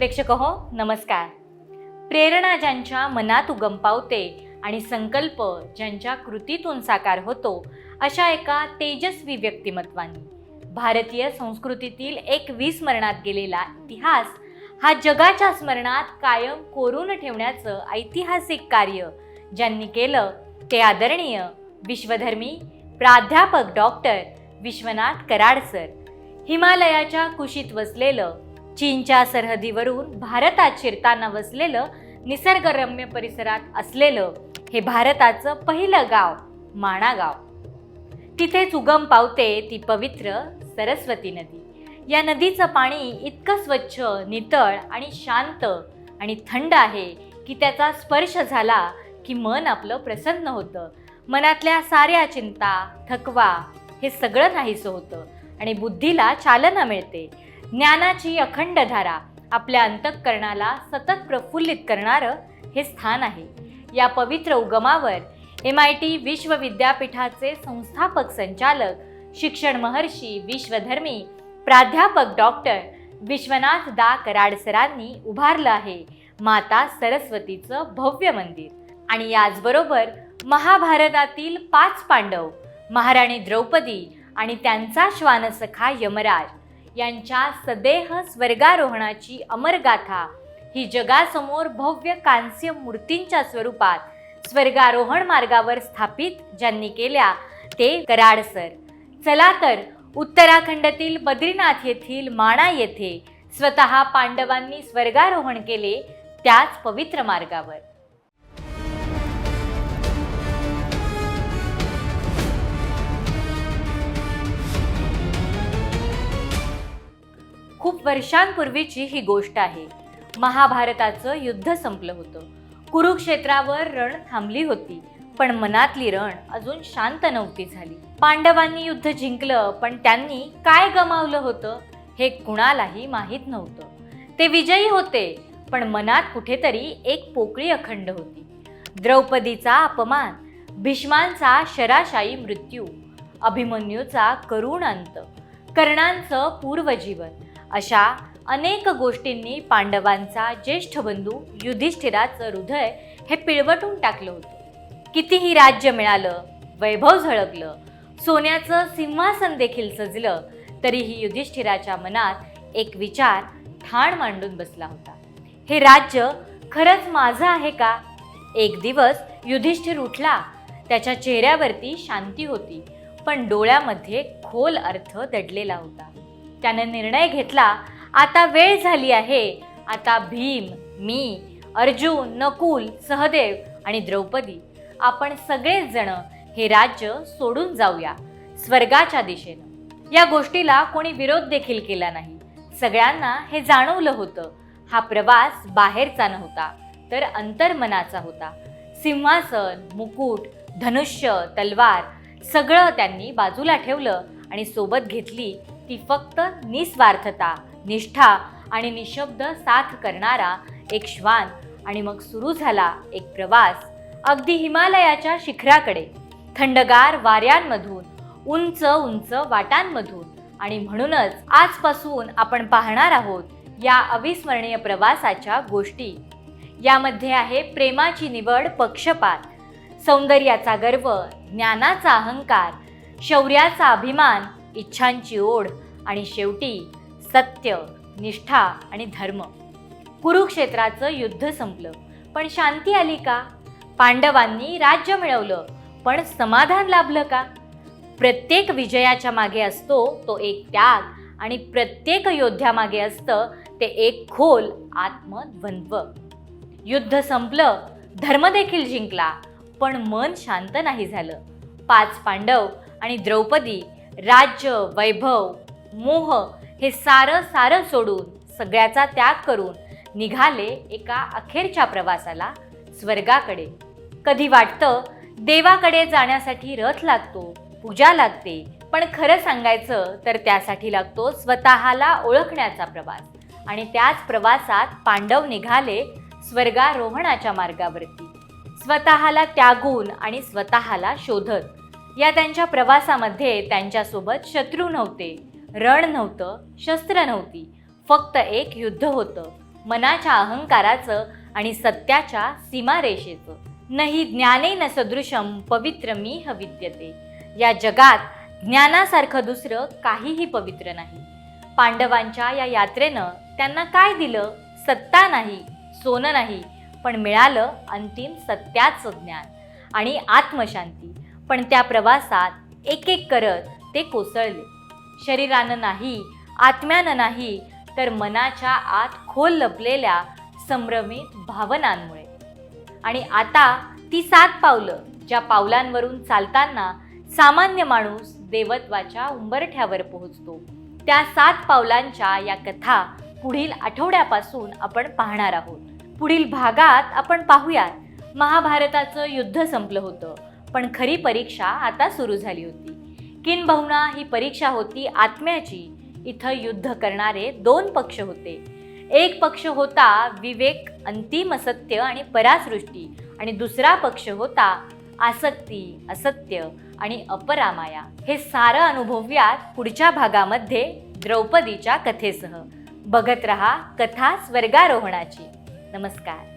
प्रेक्षक हो नमस्कार. प्रेरणा ज्यांच्या मनात उगम पावते आणि संकल्प ज्यांच्या कृतीतून साकार होतो अशा एका तेजस्वी व्यक्तिमत्वाने. भारतीय संस्कृतीतील एक विस्मरणात गेलेला इतिहास हा जगाच्या स्मरणात कायम कोरून ठेवण्याचं ऐतिहासिक कार्य ज्यांनी केलं ते आदरणीय विश्वधर्मी प्राध्यापक डॉक्टर विश्वनाथ कराड सर हिमालयाच्या कुशीत वसलेलं चीनच्या सरहदीवरून भारतात शिरताना वसलेलं निसर्गरम्य परिसरात असलेलं हे भारताचं पहिलं गाव माणा गाव तिथेच उगम पावते ती पवित्र सरस्वती नदी. या नदीचं पाणी इतकं स्वच्छ नितळ आणि शांत आणि थंड आहे की त्याचा स्पर्श झाला की मन आपलं प्रसन्न होतं. मनातल्या साऱ्या चिंता थकवा हे सगळं नाहीसं होतं आणि बुद्धीला चालना मिळते. ज्ञानाची अखंड धारा आपल्या अंतःकरणाला सतत प्रफुल्लित करणारं हे स्थान आहे. या पवित्र उगमावर एम आय टी विश्वविद्यापीठाचे संस्थापक संचालक शिक्षण महर्षी विश्वधर्मी प्राध्यापक डॉक्टर विश्वनाथ दा कराड सरांनी उभारलं आहे माता सरस्वतीचं भव्य मंदिर. आणि याचबरोबर महाभारतातील पाच पांडव महाराणी द्रौपदी आणि त्यांचा श्वानसखा यमराज यांच्या सदेह स्वर्गारोहणाची अमरगाथा. ही जगासमोर भव्य कांस्य मूर्तींच्या स्वरूपात स्वर्गारोहण मार्गावर स्थापित ज्यांनी केल्या ते कराड सर चला तर उत्तराखंडातील बद्रीनाथ येथील माणा येथे स्वतः पांडवांनी स्वर्गारोहण केले त्याच पवित्र मार्गावर. वर्षांपूर्वीची ही गोष्ट आहे. महाभारताचं युद्ध संपलं होतं. कुरुक्षेत्रावर रण थांबली होती पण मनातली रण अजून शांत नव्हती झाली. पांडवांनी युद्ध जिंकलं पण त्यांनी काय गमावलं होतं हे कुणालाही माहीत नव्हतं. ते विजयी होते पण मनात कुठेतरी एक पोकळी अखंड होती. द्रौपदीचा अपमान भीष्मांचा शराशायी मृत्यू अभिमन्यूचा करुण अंत कर्णांचं पूर्वजीवन अशा अनेक गोष्टींनी पांडवांचा ज्येष्ठ बंधू युधिष्ठिराचं हृदय हे पिळवटून टाकलं होतं. कितीही राज्य मिळालं वैभव झळकलं सोन्याचं सिंहासन देखील सजलं तरीही युधिष्ठिराच्या मनात एक विचार ठाण मांडून बसला होता. हे राज्य खरंच माझं आहे का? एक दिवस युधिष्ठिर उठला त्याच्या चेहऱ्यावरती शांती होती पण डोळ्यामध्ये खोल अर्थ दडलेला होता. त्यानं निर्णय घेतला. आता वेळ झाली आहे. आता भीम मी अर्जुन नकुल सहदेव आणि द्रौपदी आपण सगळेच जण हे राज्य सोडून जाऊया स्वर्गाच्या दिशेनं. या गोष्टीला कोणी विरोध देखील केला नाही. सगळ्यांना हे जाणवलं होतं. हा प्रवास बाहेरचा नव्हता तर अंतर्मनाचा होता. सिंहासन मुकुट धनुष्य तलवार सगळं त्यांनी बाजूला ठेवलं आणि सोबत घेतली ती फक्त निस्वार्थता निष्ठा आणि निशब्द साथ करणारा एक श्वान आणि मग सुरू झाला एक प्रवास अगदी हिमालयाच्या शिखराकडे थंडगार वाऱ्यांमधून उंच उंच वाटांमधून आणि म्हणूनच आजपासून आपण पाहणार आहोत या अविस्मरणीय प्रवासाच्या गोष्टी. यामध्ये आहे प्रेमाची निवड पक्षपात सौंदर्याचा गर्व ज्ञानाचा अहंकार शौर्याचा अभिमान इच्छांची ओढ आणि शेवटी सत्य निष्ठा आणि धर्म. कुरुक्षेत्राचं युद्ध संपलं. पण शांती आली का? पांडवांनी राज्य मिळवलं पण समाधान लाभलं का? प्रत्येक विजयाच्या मागे असतो तो एक त्याग आणि प्रत्येक योद्ध्यामागे असतं ते एक खोल आत्मद्वंद्व. युद्ध संपलं धर्म देखील जिंकला पण मन शांत नाही झालं. पाच पांडव आणि द्रौपदी राज्य वैभव मोह हे सारं सारं सोडून सगळ्याचा त्याग करून निघाले एका अखेरच्या प्रवासाला स्वर्गाकडे. कधी वाटतं देवाकडे जाण्यासाठी रथ लागतो पूजा लागते पण खरं सांगायचं तर त्यासाठी लागतो स्वतःला ओळखण्याचा प्रवास. आणि त्याच प्रवासात पांडव निघाले स्वर्गारोहणाच्या मार्गावरती. स्वतःला त्यागून आणि स्वतःला शोधत या त्यांच्या प्रवासामध्ये त्यांच्यासोबत शत्रू नव्हते रण नव्हतं शस्त्र नव्हती फक्त एक युद्ध होतं मनाच्या अहंकाराचं आणि सत्याच्या सीमारेषेचं. नाही ज्ञाने न सदृशम पवित्र मी हविद्यते. या जगात ज्ञानासारखं दुसरं काहीही पवित्र नाही. पांडवांच्या या यात्रेनं त्यांना काय दिलं? सत्ता नाही सोनं नाही पण मिळालं अंतिम सत्याचं ज्ञान आणि आत्मशांती. पण त्या प्रवासात एक एक करत ते कोसळले. शरीरानं नाही आत्म्यानं नाही तर मनाच्या आत खोल लपलेल्या संभ्रमित भावनांमुळे. आणि आता ती सात पावलं ज्या पावलांवरून चालताना सामान्य माणूस देवत्वाच्या उंबरठ्यावर पोहोचतो त्या सात पावलांच्या या कथा पुढील आठवड्यापासून आपण पाहणार आहोत. पुढील भागात आपण पाहूयात. महाभारताचं युद्ध संपलं होतं. पण खरी परीक्षा आता सुरू झाली होती. किनभवना ही परीक्षा होती आत्म्याची. इथं युद्ध करणारे दोन पक्ष होते. एक पक्ष होता विवेक अंतिम असत्य आणि परासृष्टी आणि दुसरा पक्ष होता आसक्ती असत्य आणि अपरामाया. हे सारं अनुभव्यात पुढच्या भागामध्ये द्रौपदीच्या कथेसह. बघत रहा कथा स्वर्गारोहणाची. नमस्कार.